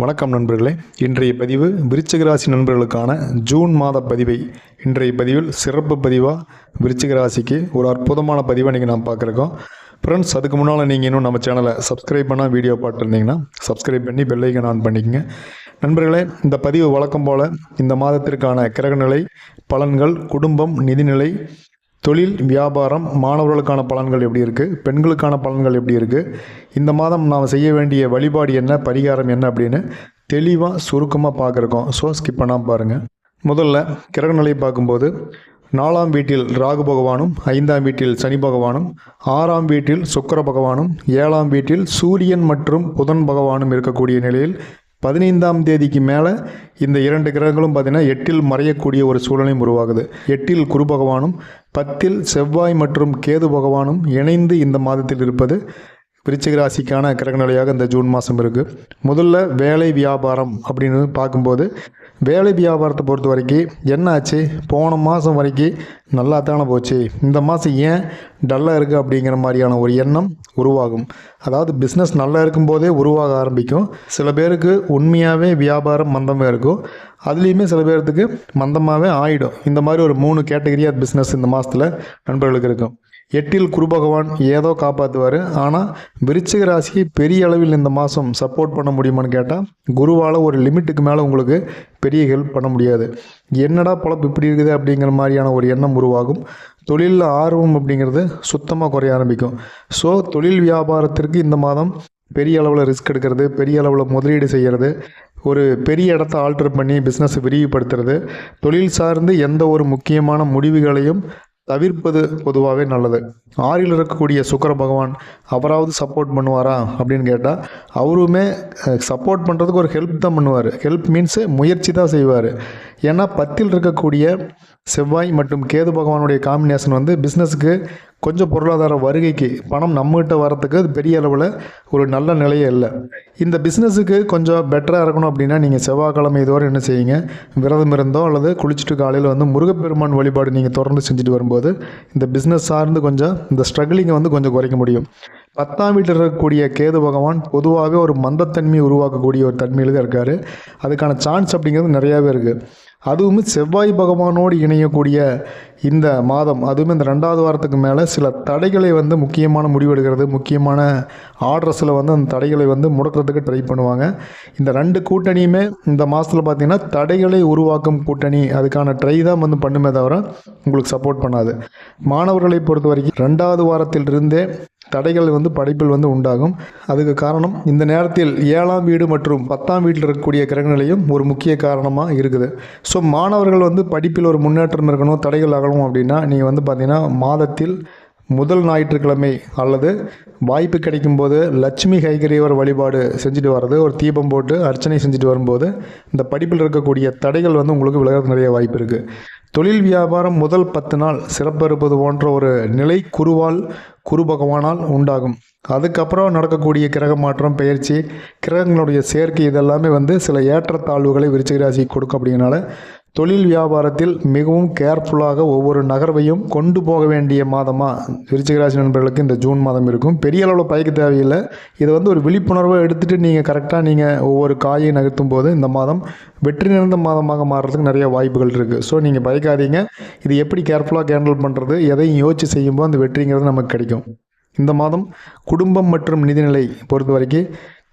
வணக்கம் நண்பர்களே. இன்றைய பதிவு விருச்சிகராசி நண்பர்களுக்கான ஜூன் மாத பதிவை. இன்றைய பதிவில் சிறப்பு பதிவாக விருச்சிகராசிக்கு ஒரு அற்புதமான பதிவை நீங்கள் நாம் பார்க்குறோம். ஃப்ரெண்ட்ஸ் அதுக்கு முன்னால் நீங்கள் இன்னும் நம்ம சேனலை சப்ஸ்கிரைப் பண்ணால் வீடியோ பார்த்துருந்தீங்கன்னா சப்ஸ்கிரைப் பண்ணி பெல்லைக்கன் ஆன் பண்ணிக்கங்க. நண்பர்களே இந்த பதிவு வழக்கம் போல் இந்த மாதத்திற்கான கிரகநிலை பலன்கள் குடும்பம் நிதிநிலை தொழில் வியாபாரம் மாணவர்களுக்கான பலன்கள் எப்படி இருக்குது பெண்களுக்கான பலன்கள் எப்படி இருக்குது இந்த மாதம் நாம் செய்ய வேண்டிய வழிபாடு என்ன? பரிகாரம் என்ன அப்படின்னு தெளிவாக சுருக்கமாக பார்க்குறோம் ஸோ ஸ்கிப் பண்ணாமல் பாருங்கள் முதல்ல கிரகநிலை பார்க்கும்போது நாலாம் வீட்டில் ராகு பகவானும் ஐந்தாம் வீட்டில் சனி பகவானும் ஆறாம் வீட்டில் சுக்கிர பகவானும் ஏழாம் வீட்டில் சூரியன் மற்றும் புதன் பகவானும் இருக்கக்கூடிய நிலையில் பதினைந்தாம் தேதிக்கு மேலே இந்த இரண்டு கிரகங்களும் பார்த்தீங்கன்னா எட்டில் மறையக்கூடிய ஒரு சூழ்நிலையும் உருவாகுது. எட்டில் குரு பகவானும் பத்தில் செவ்வாய் மற்றும் கேது பகவானும் இணைந்து இந்த மாதத்தில் இருப்பது விருச்சிக ராசிக்கான கிரகநிலையாக இந்த ஜூன் மாதம் இருக்குது முதல்ல வேலை வியாபாரம் அப்படின்னு பார்க்கும்போது வேலை வியாபாரத்தை பொறுத்த வரைக்கும் என்ன ஆச்சு போன மாதம் வரைக்கும் நல்லா தானே போச்சு. இந்த மாதம் ஏன் டல்லாக இருக்குது அப்படிங்கிற மாதிரியான ஒரு எண்ணம் உருவாகும். அதாவது பிஸ்னஸ் நல்லா இருக்கும்போதே உருவாக ஆரம்பிக்கும். சில பேருக்கு உண்மையாகவே வியாபாரம் மந்தமாக இருக்கும். அதுலேயுமே சில பேர்த்துக்கு மந்தமாகவே ஆகிடும் இந்த மாதிரி ஒரு மூணு கேட்டகரியாக பிஸ்னஸ் இந்த மாதத்தில் நண்பர்களுக்கு இருக்கும். எட்டில் குரு பகவான் ஏதோ காப்பாற்றுவார் ஆனால் விருச்சிக ராசியை பெரிய அளவில் இந்த மாதம் சப்போர்ட் பண்ண முடியுமான்னு கேட்டால் குருவால் ஒரு லிமிட்டுக்கு மேலே உங்களுக்கு பெரிய ஹெல்ப் பண்ண முடியாது. என்னடா பொழப்பு இப்படி இருக்குது அப்படிங்கிற மாதிரியான ஒரு எண்ணம் உருவாகும். தொழிலில் ஆர்வம் அப்படிங்கிறது சுத்தமாக குறைய ஆரம்பிக்கும். ஸோ தொழில் வியாபாரத்திற்கு இந்த மாதம் பெரிய அளவில் ரிஸ்க் எடுக்கிறது பெரிய அளவில் முதலீடு செய்கிறது ஒரு பெரிய இடத்த ஆல்டர் பண்ணி பிஸ்னஸ் விரிவுபடுத்துறது தொழில் சார்ந்து எந்த ஒரு முக்கியமான முடிவுகளையும் தவிர்ப்பது பொதுவாகவே நல்லது. ஆறில் இருக்கக்கூடிய சுக்கர பகவான் அவராவது சப்போர்ட் பண்ணுவாரா அப்படின்னு கேட்டால் அவருமே சப்போர்ட் பண்ணுறதுக்கு ஒரு ஹெல்ப் தான் பண்ணுவார். ஹெல்ப் மீன்ஸு முயற்சி தான் செய்வார். ஏன்னா பத்தில் இருக்கக்கூடிய செவ்வாய் மற்றும் கேது பகவானுடைய காம்பினேஷன் வந்து பிஸ்னஸுக்கு கொஞ்சம் பொருளாதார வருகைக்கு பணம் நம்மகிட்ட வரத்துக்கு அது பெரிய அளவில் ஒரு நல்ல நிலையே இல்லை. இந்த பிஸ்னஸுக்கு கொஞ்சம் பெட்டராக இருக்கணும் அப்படின்னா நீங்கள் செவ்வாய்க்கிழமை இதுவரை என்ன செய்யுங்க விரதம் இருந்தோ அல்லது குளிச்சுட்டு காலையில் வந்து முருகப்பெருமான் வழிபாடு நீங்கள் தொடர்ந்து செஞ்சுட்டு வரும்போது இந்த பிஸ்னஸ் சார்ந்து கொஞ்சம் இந்த ஸ்ட்ரகிளிங்கை வந்து கொஞ்சம் குறைக்க முடியும். பத்தாம் வீட்டில் இருக்கக்கூடிய கேது பகவான் பொதுவாகவே ஒரு மந்தத்தன்மையை உருவாக்கக்கூடிய ஒரு தன்மையில் தான் இருக்கார். அதுக்கான சான்ஸ் அப்படிங்கிறது நிறையாவே இருக்குது அதுவும் செவ்வாய் பகவானோடு இணையக்கூடிய இந்த மாதம். அதுவும் இந்த ரெண்டாவது வாரத்துக்கு மேலே சில தடைகளை வந்து முக்கியமான முடிவெடுக்கிறது முக்கியமான ஆர்டர்ஸில் வந்து அந்த தடைகளை வந்து முடக்கிறதுக்கு ட்ரை பண்ணுவாங்க. இந்த ரெண்டு கூட்டணியுமே இந்த மாதத்தில் பார்த்திங்கன்னா தடைகளை உருவாக்கும் கூட்டணி. அதுக்கான ட்ரை தான் வந்து பண்ணுமே தவிர உங்களுக்கு சப்போர்ட் பண்ணாது. மாணவர்களை பொறுத்த வரைக்கும் ரெண்டாவது வாரத்திலிருந்தே தடைகள் வந்து படிப்பில் வந்து உண்டாகும். அதுக்கு காரணம் இந்த நேரத்தில் ஏழாம் வீடு மற்றும் பத்தாம் வீட்டில் இருக்கக்கூடிய கிரகநிலையும் ஒரு முக்கிய காரணமாக இருக்குது. ஸோ மாணவர்கள் வந்து படிப்பில் ஒரு முன்னேற்றம் இருக்கணும் தடைகள் அகலும் அப்படின்னா நீங்கள் வந்து பார்த்தீங்கன்னா மாதத்தில் முதல் ஞாயிற்றுக்கிழமை அல்லது வாய்ப்பு கிடைக்கும் போது லட்சுமி கைகரியவர் வழிபாடு செஞ்சுட்டு வர்றது ஒரு தீபம் போட்டு அர்ச்சனை செஞ்சுட்டு வரும்போது இந்த படிப்பில் இருக்கக்கூடிய தடைகள் வந்து உங்களுக்கு விலகிறது நிறைய வாய்ப்பு இருக்குது தொழில் வியாபாரம் முதல் பத்து நாள் சிறப்பறுப்பது போன்ற ஒரு நிலை குருவால் குரு பகவானால் உண்டாகும். அதுக்கப்புறம் நடக்கக்கூடிய கிரக மாற்றம் பயிற்சி கிரகங்களுடைய சேர்க்கை இதெல்லாமே வந்து சில ஏற்றத்தாழ்வுகளை விருச்சிகராசி கொடுக்கும் அப்படிங்கிறனால தொழில் வியாபாரத்தில் மிகவும் கேர்ஃபுல்லாக ஒவ்வொரு நகர்வையும் கொண்டு போக வேண்டிய மாதமாக விருச்சிகராசி நண்பர்களுக்கு இந்த ஜூன் மாதம் இருக்கும். பெரிய அளவில் பயக்க தேவையில்லை. இதை வந்து ஒரு விழிப்புணர்வை எடுத்துகிட்டு நீங்கள் கரெக்டாக நீங்கள் ஒவ்வொரு காயை நகர்த்தும் போது இந்த மாதம் வெற்றி நிறைந்த மாதமாக மாறுறதுக்கு நிறைய வாய்ப்புகள் இருக்குது ஸோ நீங்கள் பயக்காதீங்க. இது எப்படி கேர்ஃபுல்லாக ஹேண்டில் பண்ணுறது எதையும் யோசித்து செய்யும்போது அந்த வெற்றிங்கிறது நமக்கு கிடைக்கும். இந்த மாதம் குடும்பம் மற்றும் நிதிநிலை பொறுத்த வரைக்கும்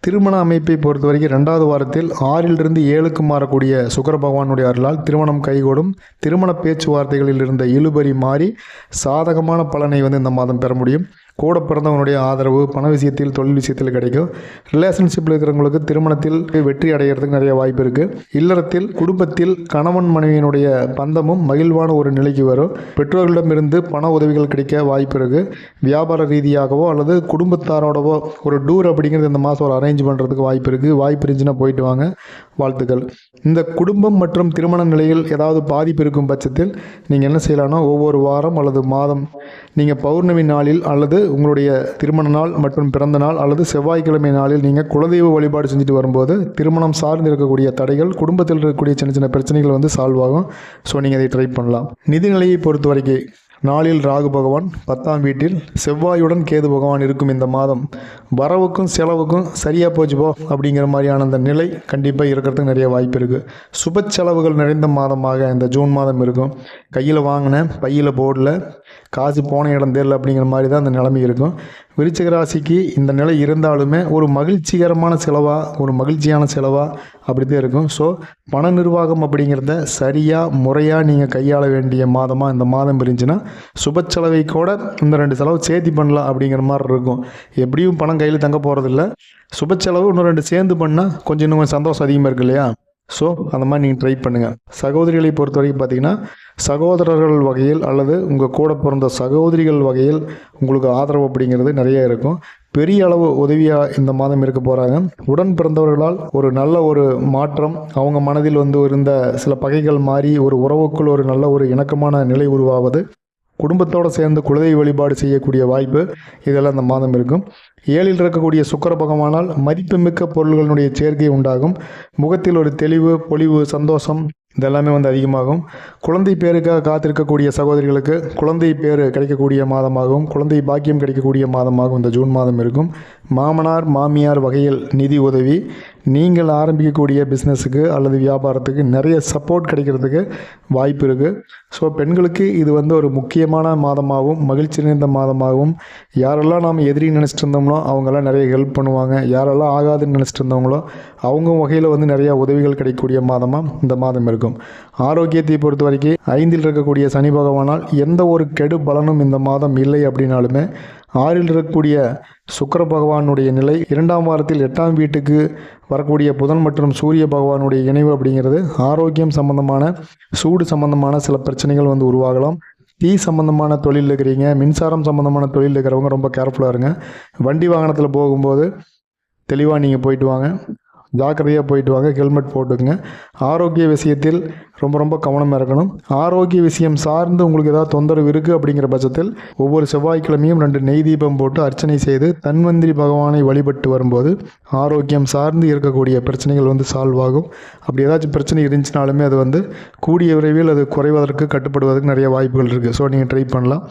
திருமண அமைப்பை பொறுத்த வரைக்கும் ரெண்டாவது வாரத்தில் ஆறிலிருந்து ஏழுக்கு மாறக்கூடிய சுக்கர பகவானுடைய அருளால் திருமணம் கைகூடும். திருமண பேச்சுவார்த்தைகளில் இருந்த இழுபறி மாறி சாதகமான பலனை வந்து இந்த மாதம் பெற முடியும். கூட பிறந்தவனுடைய ஆதரவு பண விஷயத்தில் தொழில் விஷயத்தில் கிடைக்கும். ரிலேஷன்ஷிப்பில் இருக்கிறவங்களுக்கு திருமணத்தில் வெற்றி அடைகிறதுக்கு நிறைய வாய்ப்பு இருக்குது இல்லறத்தில் குடும்பத்தில் கணவன் மனைவியினுடைய பந்தமும் மகிழ்வான ஒரு நிலைக்கு வரும். பெற்றோர்களிடமிருந்து பண உதவிகள் கிடைக்க வாய்ப்பு இருக்குது வியாபார ரீதியாகவோ அல்லது குடும்பத்தாரோடவோ ஒரு டூர் அப்படிங்கிறது இந்த மாதம் ஒரு அரேஞ்ச் பண்ணுறதுக்கு வாய்ப்பு இருக்குது வாய்ப்பு இருந்துச்சுன்னா போயிட்டு வாங்க. வாழ்த்துக்கள். இந்த குடும்பம் மற்றும் திருமண நிலையில் ஏதாவது பாதிப்பு இருக்கும் பட்சத்தில் நீங்கள் என்ன செய்யலாம்னா ஒவ்வொரு வாரம் அல்லது மாதம் நீங்கள் பௌர்ணமி நாளில் அல்லது உங்களுடைய திருமண நாள் மற்றும் பிறந்த நாள் அல்லது செவ்வாய்க்கிழமை நாளில் நீங்கள் குலதெய்வ வழிபாடு செஞ்சுட்டு வரும்போது திருமணம் சார்ந்து இருக்கக்கூடிய தடைகள் குடும்பத்தில் இருக்கக்கூடிய சின்ன சின்ன பிரச்சனைகள் வந்து சால்வ் ஆகும். ஸோ நீங்கள் அதை ட்ரை பண்ணலாம். நிதிநிலையை பொறுத்த வரைக்கும் நாளில் ராகு பகவான் பத்தாம் வீட்டில் செவ்வாயுடன் கேது பகவான் இருக்கும் இந்த மாதம். வரவுக்கும் செலவுக்கும் சரியாக போச்சுப்போ அப்படிங்கிற மாதிரியான அந்த நிலை கண்டிப்பாக இருக்கிறதுக்கு நிறைய வாய்ப்பு இருக்குது சுப செலவுகள் நிறைந்த மாதமாக இந்த ஜூன் மாதம் இருக்கும். கையில் வாங்கின பையில் போர்டில் காசு போன இடம் தெரியல அப்படிங்கிற மாதிரி தான் அந்த நிலைமை இருக்கும். விருச்சிக ராசிக்கு இந்த நிலை இருந்தாலுமே ஒரு மகிழ்ச்சிகரமான செலவாக ஒரு மகிழ்ச்சியான செலவாக அப்படி தான் இருக்கும். ஸோ பண நிர்வாகம் அப்படிங்கிறத சரியாக முறையாக நீங்கள் கையாள வேண்டிய மாதமாக இந்த மாதம் இருந்துச்சுன்னா சுப செலவை கூட இந்த ரெண்டு செலவு சேர்த்தி பண்ணலாம் அப்படிங்கிற மாதிரி இருக்கும். எப்படியும் பணம் கையில் தங்க போகிறதில்ல சுப செலவு இன்னும் ரெண்டு சேர்ந்து பண்ணால் கொஞ்சம் இன்னும் சந்தோஷம் அதிகமாக இருக்கு இல்லையா? ஸோ அந்த மாதிரி நீங்கள் ட்ரை பண்ணுங்கள் சகோதரிகளை பொறுத்த வரைக்கும் பார்த்தீங்கன்னா சகோதரர்கள் வகையில் அல்லது உங்கள் கூட பிறந்த சகோதரிகள் வகையில் உங்களுக்கு ஆதரவு அப்படிங்கிறது நிறைய இருக்கும். பெரிய அளவு உதவியாக இந்த மாதம் இருக்க போகிறாங்க உடன் பிறந்தவர்களால் ஒரு நல்ல ஒரு மாற்றம் அவங்க மனதில் வந்து இருந்த சில பகைகள் மாறி ஒரு உறவுக்குள் ஒரு நல்ல ஒரு இணக்கமான நிலை உருவாவது குடும்பத்தோடு சேர்ந்து குலதெய்வ வழிபாடு செய்யக்கூடிய வாய்ப்பு இதெல்லாம் இந்த மாதம் இருக்கும். ஏழில் இருக்கக்கூடிய சுக்கர பகவானால் மதிப்புமிக்க பொருள்களினுடைய சேர்க்கை உண்டாகும். முகத்தில் ஒரு தெளிவு பொலிவு சந்தோஷம் இதெல்லாமே வந்து அதிகமாகும். குழந்தை பேருக்காக காத்திருக்கக்கூடிய சகோதரிகளுக்கு குழந்தை பேர் கிடைக்கக்கூடிய மாதமாகவும் குழந்தை பாக்கியம் கிடைக்கக்கூடிய மாதமாகவும் இந்த ஜூன் மாதம் இருக்கும். மாமனார் மாமியார் வகையில் நிதி உதவி நீங்கள் ஆரம்பிக்கக்கூடிய பிஸ்னஸுக்கு அல்லது வியாபாரத்துக்கு நிறைய சப்போர்ட் கிடைக்கிறதுக்கு வாய்ப்பு இருக்குது ஸோ பெண்களுக்கு இது வந்து ஒரு முக்கியமான மாதமாகவும் மகிழ்ச்சி நிறைந்த மாதமாகவும் யாரெல்லாம் நாம் எதிரி நினச்சிட்டு இருந்தோம்னோ அவங்கெல்லாம் நிறைய ஹெல்ப் பண்ணுவாங்க. யாரெல்லாம் ஆகாதுன்னு நினச்சிட்டு இருந்தவங்களோ அவங்க வகையில் வந்து நிறைய உதவிகள் கிடைக்கக்கூடிய மாதமாக இந்த மாதம் இருக்கும். ஆரோக்கியத்தை பொறுத்த வரைக்கும் ஐந்தில் இருக்கக்கூடிய சனி பகவானால் எந்த ஒரு கெடு பலனும் இந்த மாதம் இல்லை அப்படின்னாலுமே ஆறில் இருக்கக்கூடிய சுக்கர பகவானுடைய நிலை இரண்டாம் வாரத்தில் எட்டாம் வீட்டுக்கு வரக்கூடிய புதன் மற்றும் சூரிய பகவானுடைய இணைவு அப்படிங்கிறது ஆரோக்கியம் சம்பந்தமான சூடு சம்பந்தமான சில பிரச்சனைகள் வந்து உருவாகலாம். தீ சம்மந்தமான தொழில் இருக்கிறீங்க மின்சாரம் சம்மந்தமான தொழில் இருக்கிறவங்க ரொம்ப கேர்ஃபுல்லாக இருங்க. வண்டி வாகனத்தில் போகும்போது தெளிவாக நீங்கள் போயிட்டு வாங்க. ஜாக்கிரதையாக போயிட்டு வாங்க ஹெல்மெட் போட்டுக்கங்க. ஆரோக்கிய விஷயத்தில் ரொம்ப ரொம்ப கவனமாக இருக்கணும். ஆரோக்கிய விஷயம் சார்ந்து உங்களுக்கு ஏதாவது தொந்தரவு இருக்குது அப்படிங்கிற பட்சத்தில் ஒவ்வொரு செவ்வாய்க்கிழமையும் ரெண்டு நெய் தீபம் போட்டு அர்ச்சனை செய்து தன்வந்திரி பகவானை வழிபட்டு வரும்போது ஆரோக்கியம் சார்ந்து இருக்கக்கூடிய பிரச்சனைகள் வந்து சால்வ் ஆகும். அப்படி ஏதாச்சும் பிரச்சனை இருந்துச்சுனாலுமே அது வந்து கூடிய விரைவில் அது குறைவதற்கு கட்டுப்படுவதற்கு நிறைய வாய்ப்புகள் இருக்குது ஸோ நீங்கள் ட்ரை பண்ணலாம்.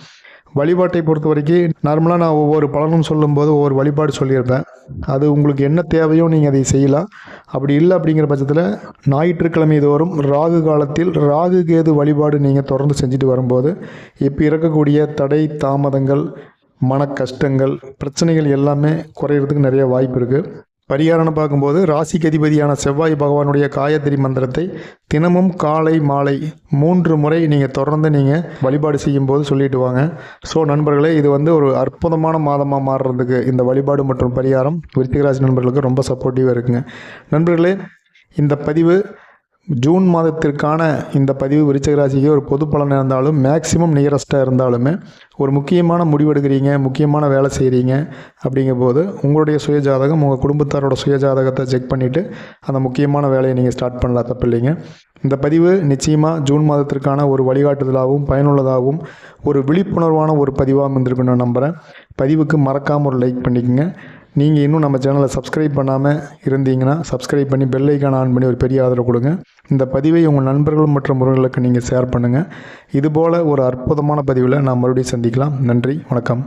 வழிபாட்டை பொறுத்த வரைக்கும் நார்மலாக நான் ஒவ்வொரு பலனும் சொல்லும்போது ஒவ்வொரு வழிபாடு சொல்லியிருப்பேன். அது உங்களுக்கு என்ன தேவையோ நீங்கள் அதை செய்யலாம். அப்படி இல்லை அப்படிங்கிற பட்சத்தில் ஞாயிற்றுக்கிழமை தோறும் ராகு காலத்தில் ராகு கேது வழிபாடு நீங்கள் தொடர்ந்து செஞ்சுட்டு வரும்போது இப்போ இருக்கக்கூடிய தடை தாமதங்கள் மன கஷ்டங்கள் பிரச்சனைகள் எல்லாமே குறையிறதுக்கு நிறைய வாய்ப்பு இருக்குது பரிகாரம்னு பார்க்கும்போது ராசிக்கு அதிபதியான செவ்வாய் பகவானுடைய காயத்ரி மந்திரத்தை தினமும் காலை மாலை மூன்று முறை நீங்கள் தொடர்ந்து நீங்கள் வழிபாடு செய்யும்போது சொல்லிட்டு வாங்க. ஸோ நண்பர்களே இது வந்து ஒரு அற்புதமான மாதமாக மாறுறதுக்கு இந்த வழிபாடு மற்றும் பரிகாரம் விருத்திகராசி நண்பர்களுக்கு ரொம்ப சப்போர்ட்டிவாக இருக்குங்க. நண்பர்களே இந்த பதிவு ஜூன் மாதத்திற்கான இந்த பதிவு விருச்சிக ராசிக்கு ஒரு பொது பலன் இருந்தாலும் மேக்சிமம் நியரஸ்ட்டாக இருந்தாலுமே ஒரு முக்கியமான முடிவெடுக்கிறீங்க முக்கியமான வேலை செய்கிறீங்க அப்படிங்கும்போது உங்களுடைய சுயஜாதகம் உங்கள் குடும்பத்தாரோட சுயஜாதகத்தை செக் பண்ணிவிட்டு அந்த முக்கியமான வேலையை நீங்கள் ஸ்டார்ட் பண்ணலாம் தப்பு இல்லைங்க. இந்த பதிவு நிச்சயமாக ஜூன் மாதத்திற்கான ஒரு வழிகாட்டுதலாகவும் பயனுள்ளதாகவும் ஒரு விழிப்புணர்வான ஒரு பதிவாக இருந்திருக்குன்னு நான் நம்புகிறேன் பதிவுக்கு மறக்காமல் ஒரு லைக் பண்ணிக்கோங்க. நீங்கள் இன்னும் நம்ம சேனலை சப்ஸ்கிரைப் பண்ணாமல் இருந்தீங்கன்னா சப்ஸ்கிரைப் பண்ணி பெல் ஐக்கான் ஆன் பண்ணி ஒரு பெரிய ஆதரவு கொடுங்க. இந்த பதிவை உங்கள் நண்பர்கள் மற்றும் முறைகளுக்கு நீங்கள் ஷேர் பண்ணுங்கள் இதுபோல் ஒரு அற்புதமான பதிவில் நான் மறுபடியும் சந்திக்கலாம். நன்றி வணக்கம்.